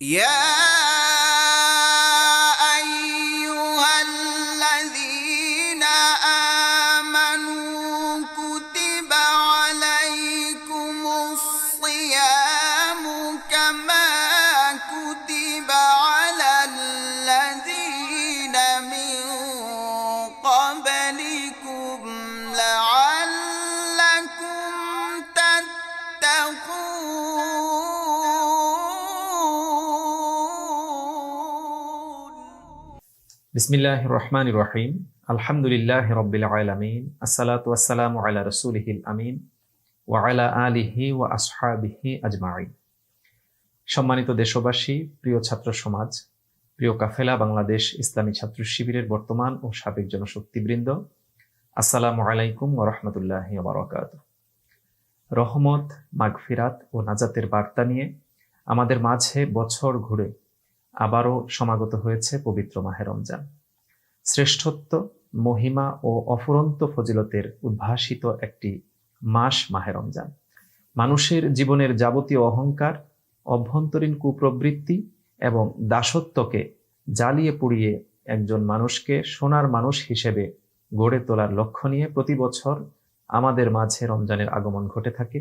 Yeah. বিসমিল্লাহ রহমান রহিম আলহামদুলিল্লাহ রব্বিল আলামিন। আসসালাতু ওয়াসসালামু আলা রাসূলিহিল আমিন ওয়া আলা আলিহি ওয়া আসহাবিহি আজমাইন। সম্মানিত দেশবাসী, প্রিয় ছাত্র সমাজ, প্রিয় কাফেলা বাংলাদেশ ইসলামী ছাত্র শিবিরের বর্তমান ও সাবেক জনশক্তিবৃন্দ, আসসালামু আলাইকুম ওয়া রাহমাতুল্লাহি ওয়া বারাকাতুহু। রহমত, মাগফিরাত ও নাজাতের বার্তা নিয়ে আমাদের মাঝে বছর ঘুরে আবারও সমাগত হয়েছে পবিত্র মাহে রমজান। শ্রেষ্ঠত্ব, মহিমা ও অফুরন্ত ফজিলতের উদ্ভাসিত একটি মাস মাহে রমজান। মানুষের জীবনের যাবতীয় অহংকার, অভ্যন্তরীণ কুপ্রবৃত্তি এবং দাসত্বকে জ্বালিয়ে পুড়িয়ে একজন মানুষকে সোনার মানুষ হিসেবে গড়ে তোলার লক্ষ্য নিয়ে প্রতি বছর আমাদের মাঝে রমজানের আগমন ঘটে থাকে।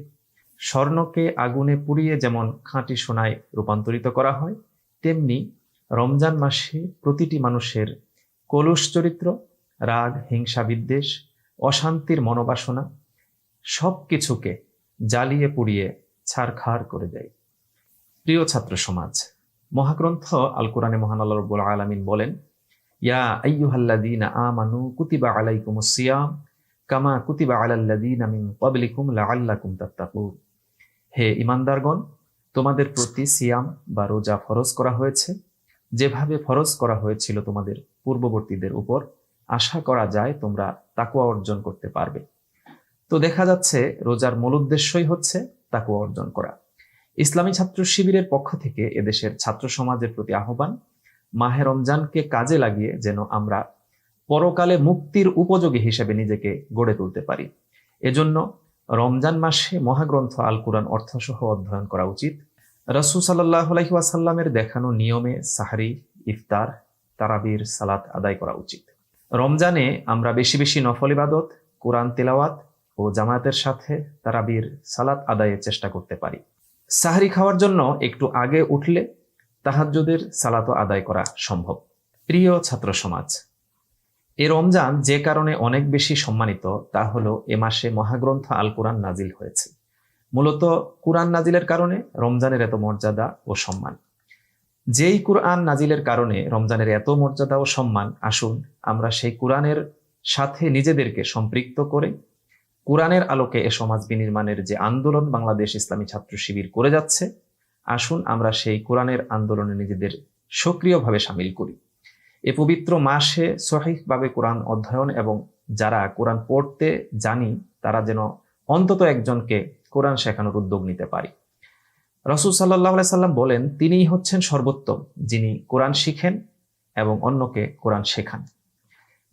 স্বর্ণকে আগুনে পুড়িয়ে যেমন খাঁটি সোনায় রূপান্তরিত করা হয় তেমনি রমজান মাসে প্রতিটি মানুষের কলুষ চরিত্র, রাগ, হিংসা বিদ্বেষ, অশান্তির মনোবাসনা সব কিছুকে জ্বালিয়ে পুড়িয়ে ছারখার করে দেয়। প্রিয় ছাত্র সমাজ, মহাগ্রন্থ আল কোরআনে মহান আল্লাহ রব্বুল আলামিন বলেন, ইয়া আইয়ুহাল্লাযীনা আমানু কুতিবা আলাইকুমুস সিয়াম কামা কুতিবা আলাল্লাযীনা মিন ক্বাবলিকুম লাআল্লাকুম তাত্তাকুন। হে ইমানদারগণ তোমাদের প্রতি সিয়াম বা রোজা ফরজ করা হয়েছে। যেভাবে ফরজ করা হয়েছিল তোমাদের পূর্ববর্তীদের উপর, আশা করা যায় তোমরা তাকুয়া অর্জন করতে পারবে। তো দেখা যাচ্ছে, রোজার মূল উদ্দেশ্যই হচ্ছে তাকুয়া অর্জন করা। ইসলামী ছাত্র শিবিরের পক্ষ থেকে এদেশের ছাত্র সমাজের প্রতি আহ্বান, মাহে রমজানকে কাজে লাগিয়ে যেন আমরা পরকালে মুক্তির উপযোগী হিসেবে নিজেকে গড়ে তুলতে পারি। এজন্য রমজান মাসে মহাগ্রন্থ আল কুরআন অর্থসহ অধ্যয়ন করা উচিত। রসুল সাল্লাহ দেখানো নিয়মে সাহারি, ইফতার, তারাবির, সালাত আদায় করা উচিত। রমজানে আমরা বেশি বেশি নফল ইবাদত, কোরআন তেলাওয়াত ও জামায়াতের সাথে তারাবির, সালাত আদায়ের চেষ্টা করতে পারি। সাহারি খাওয়ার জন্য একটু আগে উঠলে তাহাজ্জুদের সালাতও আদায় করা সম্ভব। প্রিয় ছাত্র সমাজ, এ রমজান যে কারণে অনেক বেশি সম্মানিত তা হলো এ মাসে মহাগ্রন্থ আল কোরআন নাজিল হয়েছে। মূলত কুরআন নাজিলের কারণে রমজানের এত মর্যাদা ও সম্মান। যেই কুরআন নাজিলের কারণে রমজানের এত মর্যাদা ও সম্মান, আসুন আমরা সেই কুরআনের সাথে নিজেদেরকে সম্পৃক্ত করে কোরআনের আলোকে এ সমাজ বিনির্মাণের যে আন্দোলন বাংলাদেশ ইসলামী ছাত্র শিবির করে যাচ্ছে, আসুন আমরা সেই কোরআনের আন্দোলনে নিজেদের সক্রিয়ভাবে সামিল করি। এ পবিত্র মাসে সঠিকভাবে কোরআন অধ্যয়ন এবং যারা কোরআন পড়তে জানি, তারা যেন অন্তত একজনকে কোরআন শেখানোর উদ্যোগ নিতে পারি। রসুল সাল্লাহ সাল্লাম বলেন, তিনিই হচ্ছেন সর্বোত্তম, যিনি কোরআন শিখেন এবং অন্যকে কোরআন শেখান।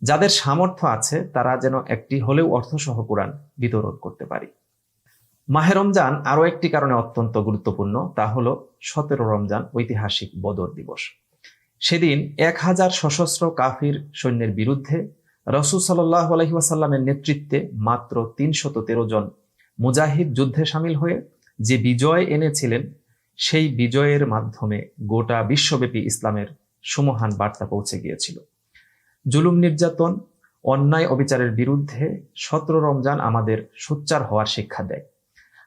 যাদের সামর্থ্য আছে, তারা যেন একটি হলেও অর্থসহ কোরআন বিতরণ করতে পারি। মাহে রমজান আরও একটি কারণে অত্যন্ত গুরুত্বপূর্ণ, তা হলো সতেরো রমজান ঐতিহাসিক বদর দিবস। সেদিন এক হাজার সশস্ত্র কাফির সৈন্যের বিরুদ্ধে রসুল সাল্লাহ আলহিহাসাল্লামের নেতৃত্বে মাত্র তিনশত তেরো জন মুজাহিদ যুদ্ধে সামিল হয়ে যে বিজয় এনেছিলেন, সেই বিজয়ের মাধ্যমে গোটা বিশ্বব্যাপী ইসলামের সুমহান বার্তা পৌঁছে গিয়েছিল। জুলুম নির্যাতন, অন্যায় অবিচারের বিরুদ্ধে সতেরো রমজান আমাদের সোচ্চার হওয়ার শিক্ষা দেয়।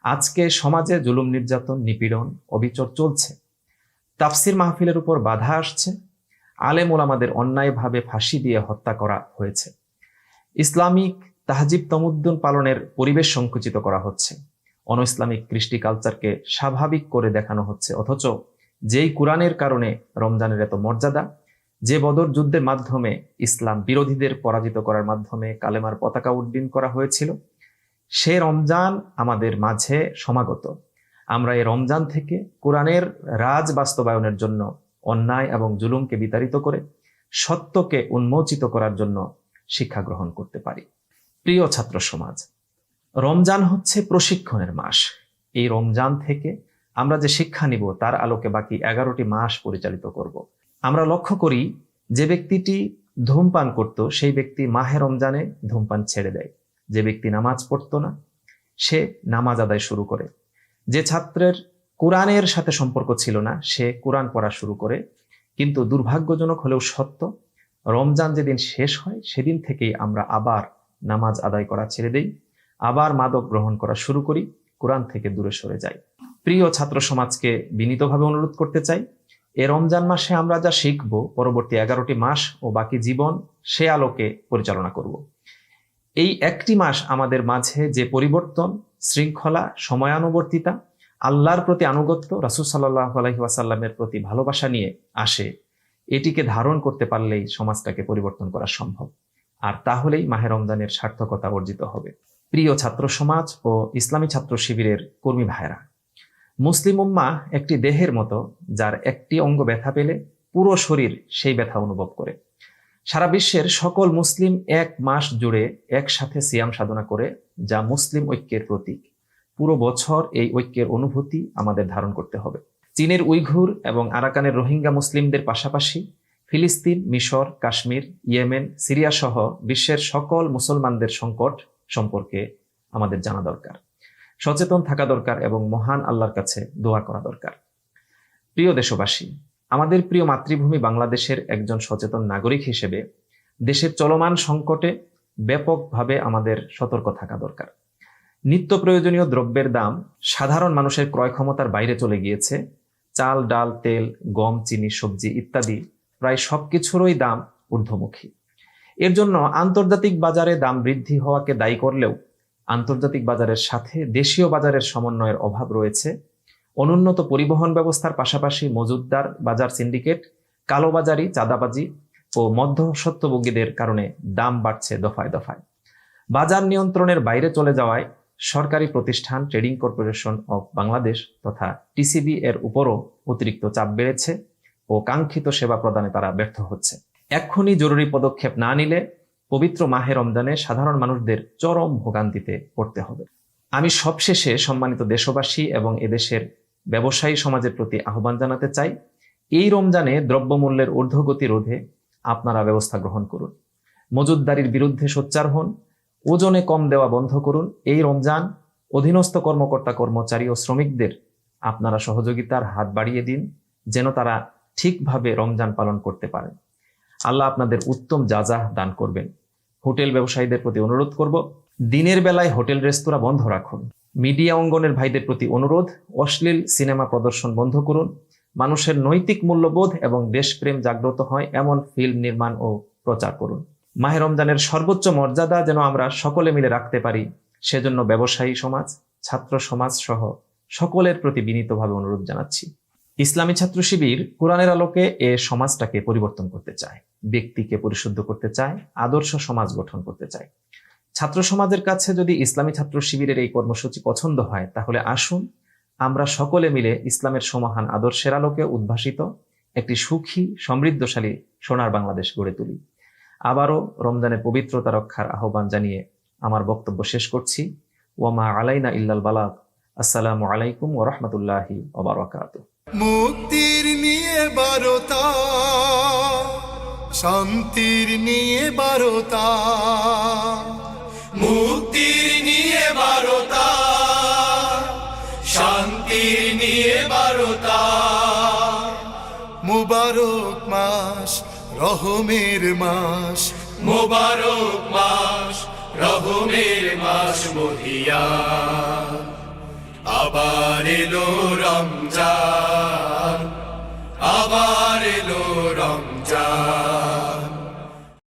আজকে সমাজে জুলুম নির্যাতন, নিপীড়ন, অবিচর চলছে। তাফসির মাহফিলের উপর বাধা আসছে। আলেম ওলামাদের অন্যায়ভাবে ফাঁসি দিয়ে হত্যা করা হয়েছে। ইসলামিক তাহজিব তমুদ্দুন পালনের পরিবেশ সংকুচিত করা হচ্ছে। অন ইসলামিক কৃষ্টি কালচারকে স্বাভাবিক করে দেখানো হচ্ছে, অথচ যেই কোরআনের কারণে রমজানের এত মর্যাদা, যে বদর যুদ্ধের মাধ্যমে ইসলাম বিরোধীদের পরাজিত করার মাধ্যমে কালেমার পতাকা উড্ডীন করা হয়েছিল, সে রমজান আমাদের মাঝে সমাগত। আমরা এই রমজান থেকে কোরআনের রাজ বাস্তবায়নের জন্য অন্যায় এবং জুলুমকে বিতাড়িত করে সত্যকে উন্মোচিত করার জন্য শিক্ষা গ্রহণ করতে পারি। প্রিয় ছাত্র সমাজ, রমজান হচ্ছে প্রশিক্ষণের মাস। এই রমজান থেকে আমরা যে শিক্ষা নিব, তার আলোকে বাকি এগারোটি মাস পরিচালিত করব। আমরা লক্ষ্য করি, যে ব্যক্তিটি ধূমপান করত, সেই ব্যক্তি মাহে রমজানে ধূমপান ছেড়ে দেয়। যে ব্যক্তি নামাজ পড়তো না, সে নামাজ আদায় শুরু করে। যে ছাত্রের কোরআনের সাথে সম্পর্ক ছিল না, সে কোরআন পড়া শুরু করে। কিন্তু দুর্ভাগ্যজনক হলেও সত্য, রমজান যেদিন শেষ হয়, সেদিন থেকেই আমরা আবার নামাজ আদায় করা ছেড়ে দেই। আবার মাদক গ্রহণ করা শুরু করি, কোরআন থেকে দূরে সরে যাই। প্রিয় ছাত্র সমাজকে বিনীতভাবে অনুরোধ করতে চাই, এ রমজান মাসে আমরা যা শিখব, পরবর্তী এগারোটি মাস ও বাকি জীবন, সে আলোকে পরিচালনা করব। এই একটি মাস আমাদের মাঝে যে পরিবর্তন, শৃঙ্খলা, সময়ানুবর্তিতা, আল্লাহর প্রতি আনুগত্য, রাসুল সাল্লাহ ওয়াসাল্লামের প্রতি ভালোবাসা নিয়ে আসে, এটিকে ধারণ করতে পারলেই সমাজটাকে পরিবর্তন করা সম্ভব। আর তাহলেই মাহে রমজানের সার্থকতা অর্জিত হবে। প্রিয় ছাত্র সমাজ ও ইসলামী ছাত্র শিবিরের কর্মী ভাইরা মুসলিম উম্মা একটি দেহের মতো যার একটি অঙ্গ ব্যথা পেলে পুরো শরীর সেই ব্যথা অনুভব করে। সারা বিশ্বের সকল মুসলিম এক মাস জুড়ে একসাথে সিয়াম সাধনা করে, যা মুসলিম ঐক্যের প্রতীক। পুরো বছর এই ঐক্যের অনুভূতি আমাদের ধারণ করতে হবে। চীনের উইঘুর এবং আরাকানের রোহিঙ্গা মুসলিমদের পাশাপাশি ফিলিস্তিন, মিশর, কাশ্মীর, ইয়েমেন, সিরিয়া সহ বিশ্বের সকল মুসলমানদের সংকট সম্পর্কে আমাদের জানা দরকার। সচেতন থাকা দরকার এবং মহান আল্লাহর কাছে দোয়া করা দরকার। প্রিয় দেশবাসী, আমাদের প্রিয় মাতৃভূমি বাংলাদেশের একজন সচেতন নাগরিক হিসেবে দেশের চলমান সংকটে ব্যাপকভাবে আমাদের সতর্ক থাকা দরকার। নিত্য প্রয়োজনীয় দ্রব্যের দাম সাধারণ মানুষের ক্রয় ক্ষমতার বাইরে চলে গিয়েছে। চাল, ডাল, তেল, গম, চিনি, সবজি ইত্যাদি প্রায় সবকিছুরই দাম ঊর্ধ্বমুখী। এর জন্য আন্তর্জাতিক বাজারে দাম বৃদ্ধি হওয়াকে দায়ী করলেও আন্তর্জাতিক বাজারের সাথে দেশীয় বাজারের সমন্বয়ের অভাব রয়েছে। অনুন্নত পরিবহন ব্যবস্থার পাশাপাশি মজুদদার বাজার সিন্ডিকেট, কালোবাজারি, চাঁদাবাজি ও মধ্যস্বত্বভোগীদের কারণে দাম বাড়ছে দফায় দফায়। বাজার নিয়ন্ত্রণের বাইরে চলে যাওয়ায় সরকারি প্রতিষ্ঠান, ট্রেডিং কর্পোরেশন অব বাংলাদেশ তথা টিসিবি এর উপরও অতিরিক্ত চাপ বেড়েছে। ও কাঙ্ক্ষিত সেবা প্রদানে তারা ব্যর্থ হচ্ছে। এক্ষুনি জরুরি পদক্ষেপ না নিলে পবিত্র মাহে রমজানে সাধারণ মানুষদের চরম ভোগান্তিতে পড়তে হবে। আমি সবশেষে সম্মানিত দেশবাসী এবং এদেশের ব্যবসায়ী সমাজের প্রতি আহ্বান জানাতে চাই, এই রমজানে দ্রব্যমূল্যের ঊর্ধ্বগতি রোধে আপনারা ব্যবস্থা গ্রহণ করুন। মজুদদারির বিরুদ্ধে সোচ্চার হন, ওজনে কম দেওয়া বন্ধ করুন। এই রমজান অধীনস্থ কর্মকর্তা কর্মচারী ও শ্রমিকদের আপনারা সহযোগিতার হাত বাড়িয়ে দিন, যেন তারা ঠিকভাবে রমজান পালন করতে পারেন। আল্লাহ আপনাদের উত্তম যাজা দান করবেন। হোটেল ব্যবসায়ীদের প্রতি অনুরোধ করব, দিনের বেলায় হোটেল রেস্তোরাঁ বন্ধ রাখুন। মিডিয়া অঙ্গনের ভাইদের প্রতি অনুরোধ, অশ্লীল সিনেমা প্রদর্শন বন্ধ করুন। মানুষের নৈতিক মূল্যবোধ এবং দেশপ্রেম জাগ্রত হয় এমন ফিল্ম নির্মাণ ও প্রচার করুন। মাহে রমজানের সর্বোচ্চ মর্যাদা যেন আমরা সকলে মিলে রাখতে পারি, সেজন্য ব্যবসায়ী সমাজ, ছাত্র সমাজ সহ সকলের প্রতি বিনীতভাবে অনুরোধ জানাচ্ছি। ইসলামী ছাত্র শিবির কোরআনের আলোকে এ সমাজটাকে পরিবর্তন করতে চায়, ব্যক্তিকে পরিশুদ্ধ করতে চায়, আদর্শ সমাজ গঠন করতে চায়। ছাত্র সমাজের কাছে যদি ইসলামী ছাত্র শিবিরের এই কর্মসূচি পছন্দ হয়, তাহলে আসুন আমরা সকলে মিলে ইসলামের সমাহান আদর্শের আলোকে উদ্ভাসিত একটি সুখী, সমৃদ্ধশালী সোনার বাংলাদেশ গড়ে তুলি। আবারও রমজানের পবিত্রতা রক্ষার আহ্বান জানিয়ে আমার বক্তব্য শেষ করছি। ওয়ামা আলাইনা ইল্লাল বালাগ। আসসালামু আলাইকুম ওয়া রাহমাতুল্লাহি ওয়া বারাকাতুহু। মুক্তির নিয়ে বারতা, শান্তির নিয়ে বারতা। মুক্তির নিয়ে বারতা, শান্তির নিয়ে বারতা। মুবারক মাস, রহমের মাস। মুবারক মাস, রহমের মাস মহিয়া। আবার এলো রমজান আবার এলো রমজান।